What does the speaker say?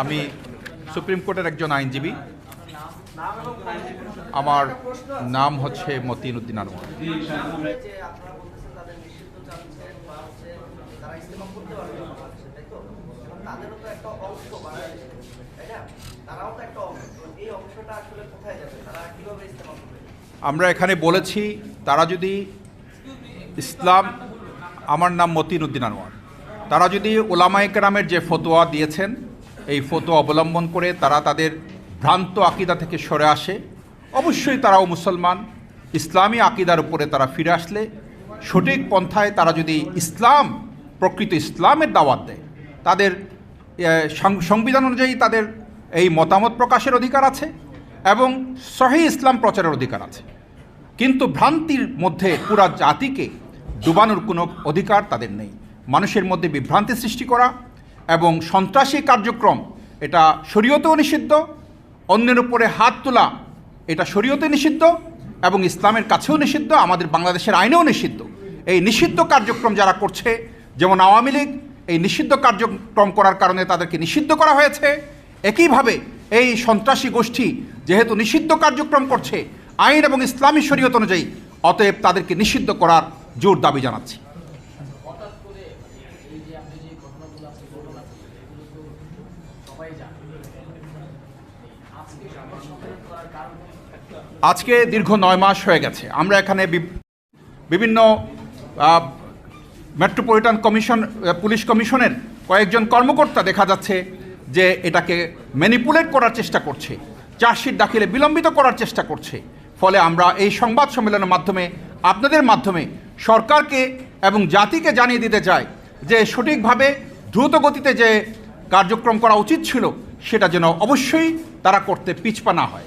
আমি সুপ্রিম কোর্টের একজন আইনজীবী। আমার নাম হচ্ছে মতিন উদ্দিন আনোয়ার। আমরা এখানে বলেছি, তারা যদি ইসলাম আমার নাম মতিন উদ্দিন আনোয়ার। তারা যদি ওলামায়ে কেরামের যে ফতোয়া দিয়েছেন, এই ফতোয়া অবলম্বন করে তারা তাদের ভ্রান্ত আকিদা থেকে সরে আসে। অবশ্যই তারাও মুসলমান। ইসলামী আকিদার উপরে তারা ফিরে আসলে সঠিক পন্থায় তারা যদি ইসলাম, প্রকৃত ইসলামের দাওয়াত দেয়, তাদের সংবিধান অনুযায়ী তাদের এই মতামত প্রকাশের অধিকার আছে এবং সহি ইসলাম প্রচারের অধিকার আছে। কিন্তু ভ্রান্তির মধ্যে পুরা জাতিকে ডুবানোর কোনো অধিকার তাদের নেই। মানুষের মধ্যে বিভ্রান্তি সৃষ্টি করা এবং সন্ত্রাসী কার্যক্রম, এটা শরীয়তেও নিষিদ্ধ, অন্যের উপরে হাত তোলা, এটা শরীয়তে নিষিদ্ধ এবং ইসলামের কাছেও নিষিদ্ধ, আমাদের বাংলাদেশের আইনেও নিষিদ্ধ। এই নিষিদ্ধ কার্যক্রম যারা করছে, যেমন আওয়ামী লীগ, এই নিষিদ্ধ কার্যক্রম করার কারণে তাদেরকে নিষিদ্ধ করা হয়েছে। একইভাবে এই সন্ত্রাসী গোষ্ঠী যেহেতু নিষিদ্ধ কার্যক্রম করছে, আইন এবং ইসলামী শরীয়ত অনুযায়ী, অতএব তাদেরকে নিষিদ্ধ করার জোর দাবি জানাচ্ছি। আজকে দীর্ঘ নয় মাস হয়ে গেছে। আমরা এখানে বিভিন্ন মেট্রোপলিটন কমিশন পুলিশ কমিশনের কয়েকজন কর্মকর্তা দেখা যাচ্ছে যে এটাকে ম্যানিপুলেট করার চেষ্টা করছে, চার্জশিট দাখিলে বিলম্বিত করার চেষ্টা করছে। ফলে আমরা এই সংবাদ সম্মেলনের মাধ্যমে, আপনাদের মাধ্যমে সরকারকে এবং জাতিকে জানিয়ে দিতে চাই যে সঠিকভাবে দ্রুত গতিতে যে কার্যক্রম করা উচিত ছিল, সেটা যেন অবশ্যই তারা করতে পিছপা না হয়।